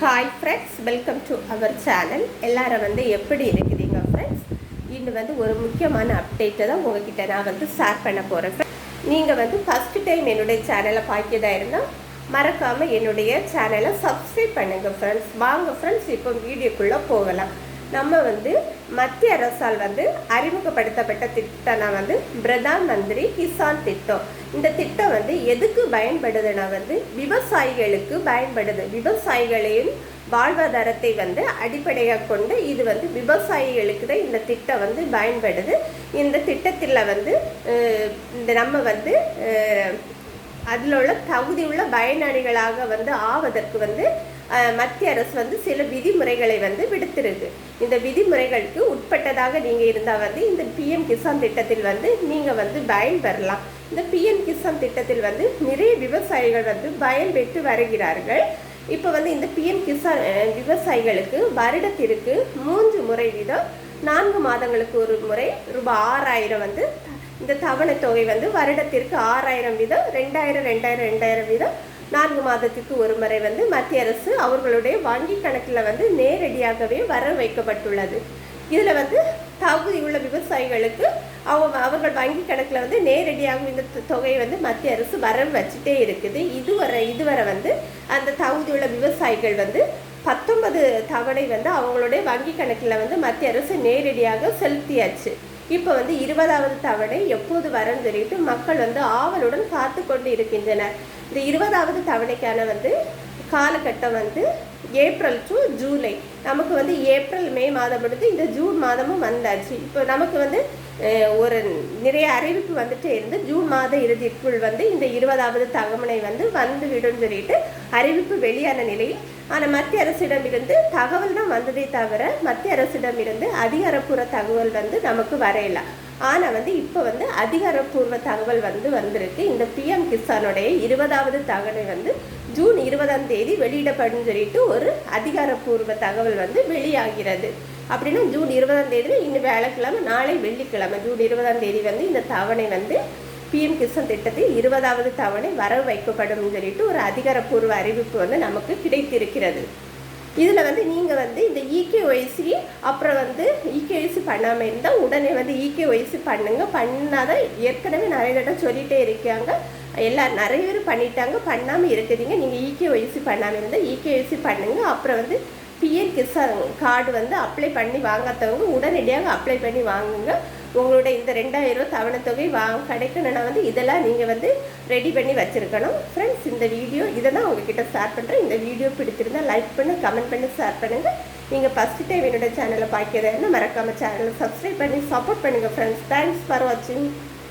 Hi friends welcome to our channel எல்லாரும் வந்து எப்படி இருக்கிறீங்க ஃப்ரெண்ட்ஸ் இன்று வந்து ஒரு முக்கியமான அப்டேட்டை தான் உங்ககிட்ட நான் வந்து ஷேர் பண்ண போகிறேன் நீங்கள் வந்து ஃபஸ்ட்டு டைம் என்னுடைய சேனலை பார்க்கதா இருந்தால் மறக்காமல் என்னுடைய சேனலை சப்ஸ்கிரைப் பண்ணுங்கள் ஃப்ரெண்ட்ஸ் வாங்க ஃப்ரெண்ட்ஸ் இப்போ வீடியோக்குள்ளே போகலாம். நம்ம வந்து மத்திய அரசால் வந்து அறிமுகப்படுத்தப்பட்ட திட்டம்னா வந்து பிரதான் மந்திரி கிசான் திட்டம். இந்த திட்டம் வந்து எதுக்கு பயன்படுதுன்னா வந்து விவசாயிகளுக்கு பயன்படுது. விவசாயிகளையும் வாழ்வாதாரத்தை வந்து அடிப்படையாக கொண்டு இது வந்து விவசாயிகளுக்கு தான் இந்த திட்டம் வந்து பயன்படுது. இந்த திட்டத்தில் வந்து இந்த நம்ம வந்து அதில் உள்ள தகுதி உள்ள பயனாளிகளாக வந்து ஆவதற்கு வந்து மத்திய அரசு வந்து சில விதிமுறைகளை வந்து விடுத்திருக்கு. இந்த விதிமுறைகளுக்கு உட்பட்டதாக நீங்கள் இருந்தால் வந்து இந்த பிஎம் கிசான் திட்டத்தில் வந்து நீங்கள் வந்து பயன்பெறலாம். இந்த பிஎம் கிசான் திட்டத்தில் வந்து நிறைய விவசாயிகள் வந்து பயன்பெற்று வருகிறார்கள். இப்போ வந்து இந்த பிஎம் கிசான் விவசாயிகளுக்கு வருடத்திற்கு மூன்று முறை வீதம் நான்கு மாதங்களுக்கு ஒரு முறை ரூபாய் ஆறாயிரம் வந்து இந்த தவணை தொகை வந்து வருடத்திற்கு ஆறாயிரம் வீதம் ரெண்டாயிரம் ரெண்டாயிரம் ரெண்டாயிரம் வீதம் நான்கு மாதத்துக்கு ஒரு முறை வந்து மத்திய அரசு அவர்களுடைய வங்கி கணக்கில் வந்து நேரடியாகவே வர வைக்கப்பட்டுள்ளது. இதில் வந்து தகுதியுள்ள விவசாயிகளுக்கு அவங்க அவர்கள் வங்கி கணக்கில் வந்து நேரடியாக இந்த தொ- தொகையை வந்து மத்திய அரசு வர வச்சுட்டே இருக்குது. இதுவரை இதுவரை வந்து அந்த தகுதியுள்ள விவசாயிகள் வந்து பத்தொன்பது தவணை வந்து அவங்களுடைய வங்கி கணக்கில் வந்து மத்திய அரசு நேரடியாக செலுத்தியாச்சு. இப்போ வந்து இருபதாவது தவணை எப்போது வரன்னு சொல்லிட்டு மக்கள் வந்து ஆவலுடன் காத்து கொண்டு இருக்கின்றனர். இந்த இருபதாவது தவணைக்கான வந்து காலகட்டம் வந்து ஏப்ரல் டு ஜூலை. நமக்கு வந்து ஏப்ரல் மே மாதம் முடிந்து இந்த ஜூன் மாதமும் வந்தாச்சு. இப்போ நமக்கு வந்து ஒரு நிறைய அறிவிப்பு வந்துட்டே இருந்து ஜூன் மாத இறுதிக்குள் வந்து இந்த இருபதாவது தகவலை வந்து வந்து விடும் சொல்லிட்டு அறிவிப்பு வெளியான நிலையில் ஆனால் மத்திய அரசிடமிருந்து தகவல் தான் வந்ததே தவிர மத்திய அரசிடமிருந்து அதிகாரப்பூர்வ தகவல் வந்து நமக்கு வரையலாம் ஆனால் வந்து இப்போ வந்து அதிகாரப்பூர்வ தகவல் வந்து வந்திருக்கு. இந்த பிஎம் கிசானுடைய இருபதாவது தகவலை வந்து ஜூன் இருபதாம் தேதி வெளியிடப்படும் சொல்லிட்டு ஒரு அதிகாரப்பூர்வ தகவல் வந்து வெளியாகிறது. அப்படின்னா ஜூன் இருபதாம் தேதி இன்னும் வேலைக்கிழமை நாளை வெள்ளிக்கிழமை ஜூன் இருபதாம் தேதி வந்து இந்த தவணை வந்து பிஎம் கிசான் திட்டத்தில் இருபதாவது தவணை வரவு வைக்கப்படும் சொல்லிட்டு ஒரு அதிகாரப்பூர்வ அறிவிப்பு வந்து நமக்கு கிடைத்திருக்கிறது. இதில் வந்து நீங்கள் வந்து இந்த இகேஒய்சி அப்புறம் வந்து இகேஒய்சி பண்ணாமல் இருந்தால் உடனே வந்து இகேஒய்சி பண்ணுங்க. பண்ணாதான் ஏற்கனவே நிறைய தடவை சொல்லிகிட்டே இருக்காங்க. எல்லா நிறைய பேர் பண்ணிட்டாங்க. பண்ணாமல் இருக்குதுங்க. நீங்கள் இகேஒய்சி பண்ணாமல் இருந்தால் இகேஒய்சி பண்ணுங்கள் அப்புறம் வந்து பிஎன் கிசான் கார்டு வந்து அப்ளை பண்ணி வாங்காதவங்க உடனடியாக அப்ளை பண்ணி வாங்குங்க. உங்களோட இந்த ரெண்டாயிரம் ரூபாய் தவணை தொகை வாங்க கிடைக்கணும்னா வந்து இதெல்லாம் நீங்கள் வந்து ரெடி பண்ணி வச்சுருக்கணும். ஃப்ரெண்ட்ஸ் இந்த வீடியோ இதை தான் உங்ககிட்ட ஷேர் பண்ணுறேன் இந்த வீடியோ பிடிச்சிருந்தால் லைக் பண்ணி கமெண்ட் பண்ணி ஷேர் பண்ணுங்கள் நீங்கள் ஃபஸ்ட்டு டைம் என்னோட சேனலை பார்க்கிறதா மறக்காமல் சேனலை சப்ஸ்கிரைப் பண்ணி சப்போர்ட் பண்ணுங்கள் ஃப்ரெண்ட்ஸ் தேங்க்ஸ் ஃபார் வாட்சிங்